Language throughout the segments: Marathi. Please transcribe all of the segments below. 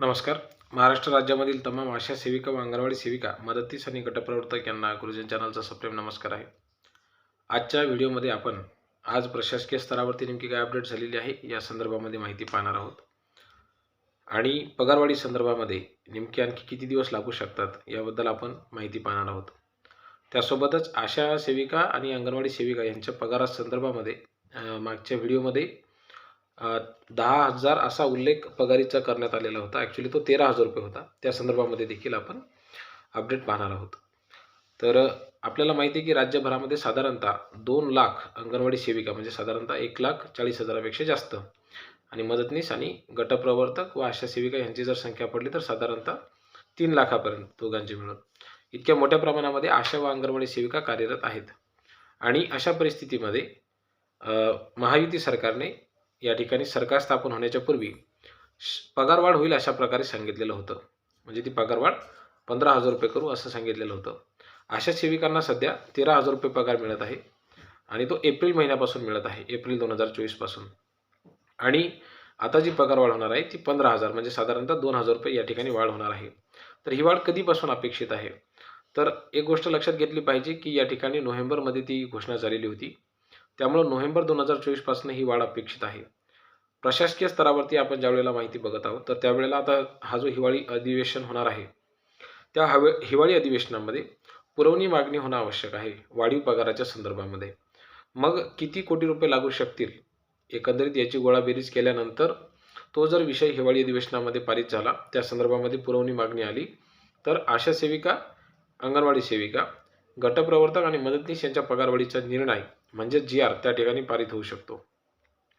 नमस्कार. महाराष्ट्र राज्यामधील तमाम आशा सेविका व अंगणवाडी सेविका मदतीस आणि गटप्रवर्तक यांना गुरुजन चॅनलचा सप्रेम नमस्कार आहे. आजच्या व्हिडिओमध्ये आपण आज प्रशासकीय स्तरावरती नेमकी काय अपडेट झालेली आहे या संदर्भामध्ये माहिती पाहणार आहोत. आणि पगारवाढी संदर्भामध्ये नेमकी आणखी किती दिवस लागू शकतात याबद्दल आपण माहिती पाहणार आहोत. त्यासोबतच आशा सेविका आणि अंगणवाडी सेविका यांच्या पगारासंदर्भामध्ये संदर्भामध्ये मागच्या व्हिडिओमध्ये दहा हजार असा उल्लेख पगारीचा करण्यात आलेला होता. ॲक्च्युली तो तेरा हजार रुपये होता. त्या संदर्भामध्ये देखील आपण अपडेट पाहणार आहोत. तर आपल्याला माहिती आहे की राज्यभरामध्ये साधारणतः दोन लाख अंगणवाडी सेविका म्हणजे साधारणतः एक लाख चाळीस हजारापेक्षा जास्त आणि मदतनीस आणि गटप्रवर्तक व आशा सेविका यांची जर संख्या पडली तर साधारणतः तीन लाखापर्यंत दोघांची मिळून. इतक्या मोठ्या प्रमाणामध्ये आशा व अंगणवाडी सेविका कार्यरत आहेत. आणि अशा परिस्थितीमध्ये महायुती सरकारने या ठिकाणी सरकार स्थापन होण्याच्या पूर्वी श- पगारवाढ होईल अशा प्रकारे सांगितलेलं होतं. म्हणजे ती पगारवाढ पंधरा हजार रुपये करू असं सांगितलेलं होतं. अशा सेविकांना सध्या तेरा हजार रुपये पगार मिळत आहे आणि तो एप्रिल महिन्यापासून मिळत आहे एप्रिल दोन हजार चोवीसपासून. आणि आता जी पगारवाढ होणार आहे ती पंधरा हजार म्हणजे साधारणतः दोन हजार रुपये या ठिकाणी वाढ होणार आहे. तर ही वाढ कधीपासून अपेक्षित आहे? तर एक गोष्ट लक्षात घेतली पाहिजे की या ठिकाणी नोव्हेंबरमध्ये ती घोषणा झालेली होती. त्यामुळं नोव्हेंबर दोन हजार चोवीसपासून ही वाढ अपेक्षित आहे. प्रशासकीय स्तरावरती आपण ज्या वेळेला माहिती बघत आहोत तर त्यावेळेला आता हा जो हिवाळी अधिवेशन होणार आहे त्या हवे हिवाळी अधिवेशनामध्ये पुरवणी मागणी होणं आवश्यक आहे वाढीव पगाराच्या संदर्भामध्ये. मग किती कोटी रुपये लागू शकतील? एकंदरीत याची गोळाबेरीज केल्यानंतर तो जर विषय हिवाळी अधिवेशनामध्ये पारित झाला त्या संदर्भामध्ये पुरवणी मागणी आली तर आशा सेविका अंगणवाडी सेविका गटप्रवर्तक आणि मदतनीस यांच्या पगारवाढीचा निर्णय म्हणजे जी आर त्या ठिकाणी पारित होऊ शकतो.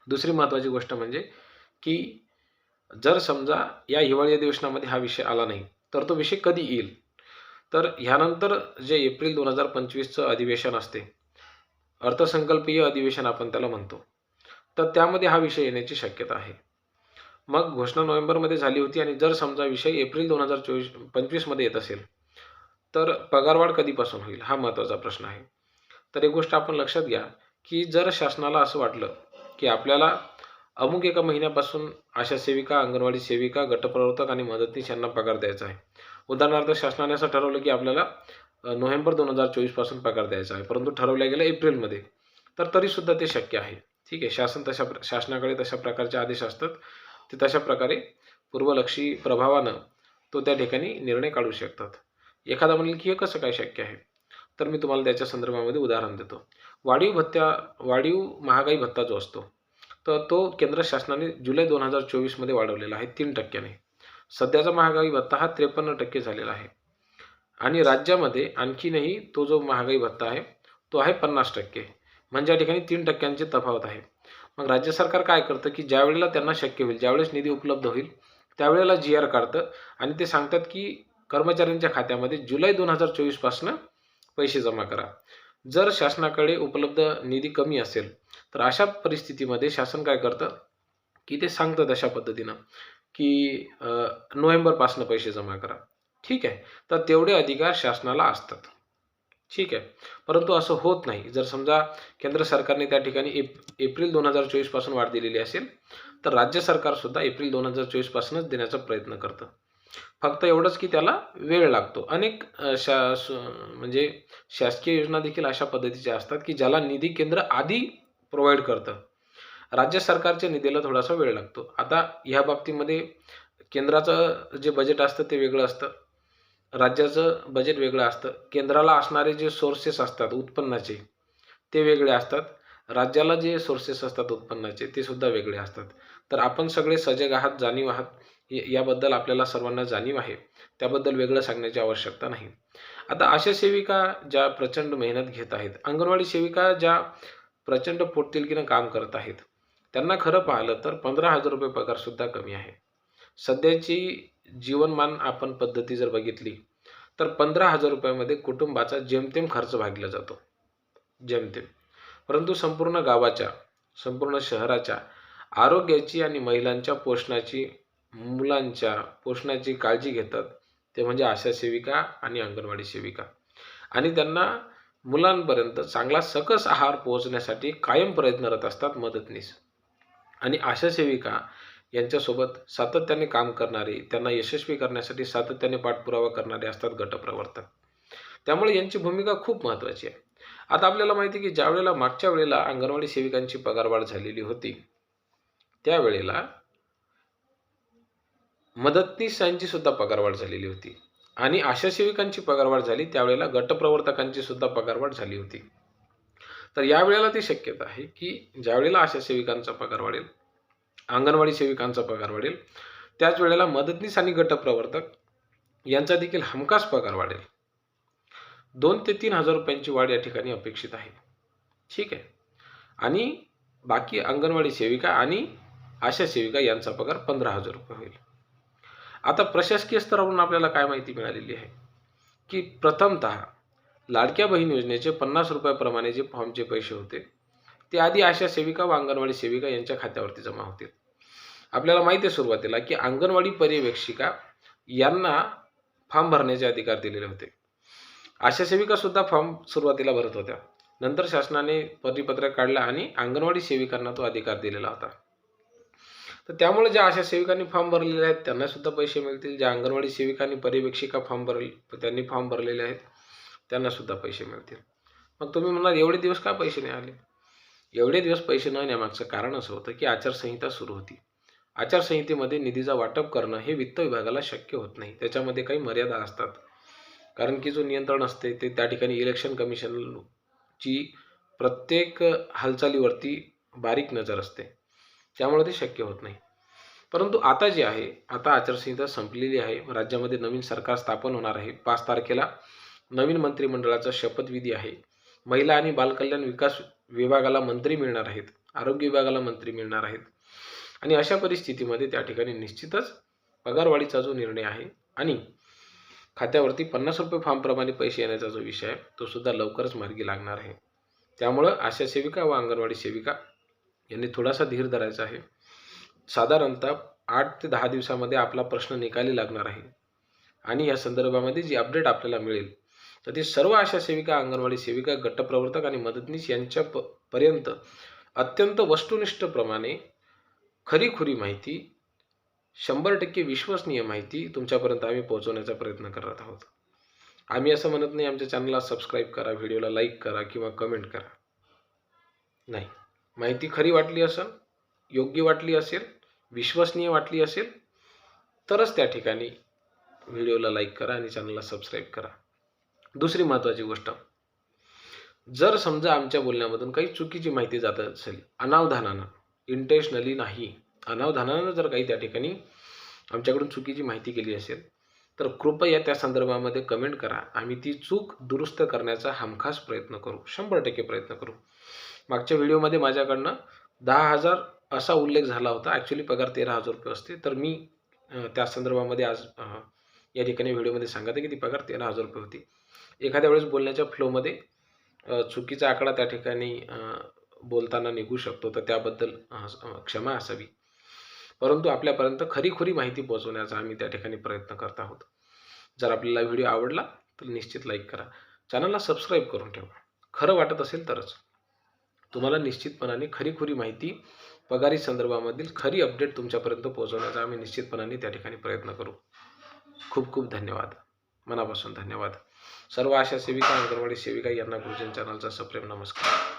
दुसरी महत्त्वाची गोष्ट म्हणजे की जर समजा या हिवाळी अधिवेशनामध्ये हा विषय आला नाही तर तो विषय कधी येईल? तर ह्यानंतर जे एप्रिल दोन हजार पंचवीसचं अधिवेशन असते अर्थसंकल्पीय अधिवेशन आपण त्याला म्हणतो तर त्यामध्ये हा विषय येण्याची शक्यता आहे. मग घोषणा नोव्हेंबरमध्ये झाली होती आणि जर समजा विषय एप्रिल दोन हजार चोवीस पंचवीसमध्ये येत असेल तर पगारवाढ कधीपासून होईल? हा महत्त्वाचा प्रश्न आहे. तर एक गोष्ट आपण लक्षात घ्या की जर शासनाला असं वाटलं की आपल्याला अमुक एका महिन्यापासून आशा सेविका अंगणवाडी सेविका गटप्रवर्तक आणि मदतनीस यांना पगार द्यायचा आहे. उदाहरणार्थ शासनाने असं ठरवलं की आपल्याला नोव्हेंबर दोन हजार चोवीसपासून पगार द्यायचा आहे परंतु ठरवल्या गेलं एप्रिलमध्ये. तर तरीसुद्धा ते शक्य आहे. ठीक आहे? शासन तशा प्र शासनाकडे तशा प्रकारचे आदेश असतात. ते तशा प्रकारे पूर्वलक्षी प्रभावानं तो त्या ठिकाणी निर्णय काढू शकतात. एखादा म्हणेल की हे कसं काय शक्य आहे? तर मी तुम्हाला त्याच्या संदर्भामध्ये उदाहरण देतो. वाढीव भत्त्या वाढीव महागाई भत्ता जो असतो तर तो केंद्र शासनाने जुलै दोन हजार चोवीसमध्ये वाढवलेला आहे तीन टक्क्याने. सध्याचा महागाई भत्ता हा त्रेपन्न टक्के झालेला आहे. आणि राज्यामध्ये आणखीनही तो जो महागाई भत्ता आहे तो आहे पन्नास टक्के. म्हणजे या ठिकाणी तीन टक्क्यांचे तफावत आहे. मग राज्य सरकार काय करतं की ज्यावेळेला त्यांना शक्य होईल ज्यावेळेस निधी उपलब्ध होईल त्यावेळेला जी आर काढतं. आणि ते सांगतात की कर्मचाऱ्यांच्या खात्यामध्ये जुलै दोन हजार चोवीसपासनं पैसे जमा करा. जर शासनाकडे उपलब्ध निधी कमी असेल तर अशा परिस्थितीमध्ये शासन काय करतं? की ते सांगतं अशा पद्धतीनं की नोव्हेंबरपासनं पैसे जमा करा. ठीक आहे? तर तेवढे अधिकार शासनाला असतात. ठीक आहे? परंतु असं होत नाही. जर समजा केंद्र सरकारने त्या ठिकाणी एप एप्रिल दोन हजार चोवीसपासून वाढ दिलेली असेल तर राज्य सरकारसुद्धा एप्रिल दोन हजार चोवीसपासूनच देण्याचा प्रयत्न करतं. फक्त एवढंच की त्याला वेळ लागतो. अनेक शा म्हणजे शासकीय योजना देखील अशा पद्धतीच्या असतात की ज्याला निधी केंद्र आधी प्रोव्हाइड करतं. राज्य सरकारच्या निधीला थोडासा वेळ लागतो. आता ह्या बाबतीमध्ये केंद्राचं जे बजेट असतं ते वेगळं असतं. राज्याचं बजेट वेगळं असतं. केंद्राला असणारे जे सोर्सेस असतात उत्पन्नाचे ते वेगळे असतात. राज्याला जे सोर्सेस असतात उत्पन्नाचे ते सुद्धा वेगळे असतात. तर आपण सगळे सजग आहात जाणीव आहात. याबद्दल आपल्याला सर्वांना जाणीव आहे. त्याबद्दल वेगळं सांगण्याची आवश्यकता नाही. आता अशा सेविका ज्या प्रचंड मेहनत घेत आहेत अंगणवाडी सेविका ज्या प्रचंड पोटतिलकीनं काम करत आहेत त्यांना खरं पाहिलं तर पंधरा हजार रुपये पगारसुद्धा कमी आहे. सध्याची जीवनमान आपण पद्धती जर बघितली तर पंधरा हजार रुपयामध्ये कुटुंबाचा जेमतेम खर्च भागला जातो. जेमतेम. परंतु संपूर्ण गावाच्या संपूर्ण शहराच्या आरोग्याची आणि महिलांच्या पोषणाची मुलांच्या पोषणाची काळजी घेतात. ते म्हणजे आशा सेविका आणि अंगणवाडी सेविका. आणि त्यांना मुलांपर्यंत चांगला सकस आहार पोहोचण्यासाठी कायम प्रयत्नरत असतात मदतनीस. आणि आशा सेविका यांच्यासोबत सातत्याने काम करणारी त्यांना यशस्वी करण्यासाठी सातत्याने पाठपुरावा करणारे असतात गटप्रवर्तक. त्यामुळे यांची भूमिका खूप महत्त्वाची आहे. आता आपल्याला माहिती आहे की ज्या वेळेला मागच्या वेळेला अंगणवाडी सेविकांची पगारवाढ झालेली होती त्यावेळेला मदतनीसांची सुद्धा पगारवाढ झालेली होती. आणि आशा सेविकांची पगारवाढ झाली त्यावेळेला गटप्रवर्तकांची सुद्धा पगारवाढ झाली होती. तर यावेळेला ती शक्यता आहे की ज्यावेळेला आशा सेविकांचा पगार वाढेल अंगणवाडी सेविकांचा पगार वाढेल त्याच वेळेला मदतनीस आणि गटप्रवर्तक यांचा देखील हमखास पगार वाढेल. दोन ते तीन हजार रुपयांची वाढ या ठिकाणी अपेक्षित आहे. ठीक आहे. आणि बाकी अंगणवाडी सेविका आणि आशा सेविका यांचा पगार पंधरा हजार रुपये होईल. आता प्रशासकीय स्तरावरून आपल्याला काय माहिती मिळालेली आहे? की प्रथमतः लाडक्या बहीण योजनेचे पन्नास रुपयाप्रमाणे जे फॉर्मचे पैसे होते ते आधी आशा सेविका व अंगणवाडी सेविका यांच्या खात्यावरती जमा होतील आपल्याला माहिती आहे सुरुवातीला की अंगणवाडी पर्यवेक्षिका यांना फॉर्म भरण्याचे अधिकार दिलेले होते. आशा सेविका सुद्धा फॉर्म सुरुवातीला भरत होत्या. नंतर शासनाने परिपत्रक काढला आणि अंगणवाडी सेविकांना तो अधिकार दिलेला होता. तर त्यामुळे ज्या आशा सेविकांनी फॉर्म भरलेले आहेत त्यांना सुद्धा पैसे मिळतील. ज्या अंगणवाडी सेविकांनी पर्यवेक्षिका फॉर्म भरले त्यांनी फॉर्म भरलेले आहेत त्यांना सुद्धा पैसे मिळतील. मग तुम्ही म्हणाल एवढे दिवस का पैसे नाही आले? एवढे दिवस पैसे न येण्यामागचं कारण असं होतं की आचारसंहिता सुरू होती. आचारसंहितेमध्ये निधीचा वाटप करणं हे वित्त विभागाला शक्य होत नाही. त्याच्यामध्ये काही मर्यादा असतात. कारण की जो नियंत्रण असते ते त्या ठिकाणी इलेक्शन कमिशनची प्रत्येक हालचालीवरती बारीक नजर असते. त्यामुळे ते शक्य होत नाही. परंतु आता जे आहे आता आचारसंहिता संपलेली आहे. राज्यामध्ये नवीन सरकार स्थापन होणार आहे. पाच तारखेला नवीन मंत्रिमंडळाचा शपथविधी आहे. महिला आणि बालकल्याण विकास विभागाला मंत्री मिळणार आहेत. आरोग्य विभागाला मंत्री मिळणार आहेत. आणि अशा परिस्थितीमध्ये त्या ठिकाणी निश्चितच पगारवाढीचा जो निर्णय आहे आणि खात्यावरती पन्नास रुपये फॉर्मप्रमाणे पैसे येण्याचा जो विषय आहे तो सुद्धा लवकरच मार्गी लागणार आहे. त्यामुळं आशा सेविका व अंगणवाडी सेविका यांनी थोडासा धीर धरायचा आहे. साधारणतः आठ ते दहा दिवसामध्ये आपला प्रश्न निकाली लागणार आहे. आणि या संदर्भामध्ये जी अपडेट आपल्याला मिळेल तर ती सर्व आशा सेविका अंगणवाडी सेविका गटप्रवर्तक आणि मदतनीस यांच्या प पर्यंत अत्यंत वस्तुनिष्ठप्रमाणे खरीखुरी माहिती शंभर टक्के विश्वसनीय माहिती तुमच्यापर्यंत आम्ही पोहोचवण्याचा प्रयत्न करत आहोत. आम्ही असं म्हणत नाही आमच्या चॅनलला सबस्क्राईब करा व्हिडिओला लाईक करा किंवा कमेंट करा. नाही. माहिती खरी वाटली असेल योग्य वाटली असेल विश्वसनीय वाटली असेल तरच त्या ठिकाणी व्हिडिओला लाईक करा आणि चॅनलला सबस्क्राईब करा. दुसरी महत्त्वाची गोष्ट जर समजा आमच्या बोलण्यामधून काही चुकीची माहिती जात असेल अनावधानानं इंटेन्शनली नाही अनावधानानं जर काही त्या ठिकाणी आमच्याकडून चुकीची माहिती केली असेल तर कृपया त्या संदर्भामध्ये कमेंट करा. आम्ही ती चूक दुरुस्त करण्याचा हमखास प्रयत्न करू. शंभर टक्के प्रयत्न करू. मागच्या व्हिडिओमध्ये माझ्याकडनं दहा हजार असा उल्लेख झाला होता. ॲक्च्युली पगार तेरा हजार रुपये असते. तर मी त्या संदर्भामध्ये आज या ठिकाणी व्हिडिओमध्ये सांगत आहे की ती पगार तेरा हजार रुपये होती. एखाद्या वेळेस बोलण्याच्या फ्लोमध्ये चुकीचा आकडा त्या ठिकाणी बोलताना निघू शकतो. तर त्याबद्दल क्षमा असावी. परंतु आपल्यापर्यंत खरीखुरी माहिती पोहोचवण्याचा आम्ही त्या ठिकाणी प्रयत्न करत आहोत. जर आपल्याला व्हिडिओ आवडला तर निश्चित लाईक करा. चॅनलला सबस्क्राईब करून ठेवा. खरं वाटत असेल तरच. तुम्हाला निश्चितपणाने खरीखुरी माहिती पगारी संदर्भामधील खरी अपडेट तुमच्यापर्यंत पोहोचवण्याचा आम्ही निश्चितपणाने त्या ठिकाणी प्रयत्न करू. खूप खूप धन्यवाद. मनापासून धन्यवाद. सर्व आशा सेविका अंगणवाडी सेविका यांना गुरुजन चॅनलचा सप्रेम नमस्कार.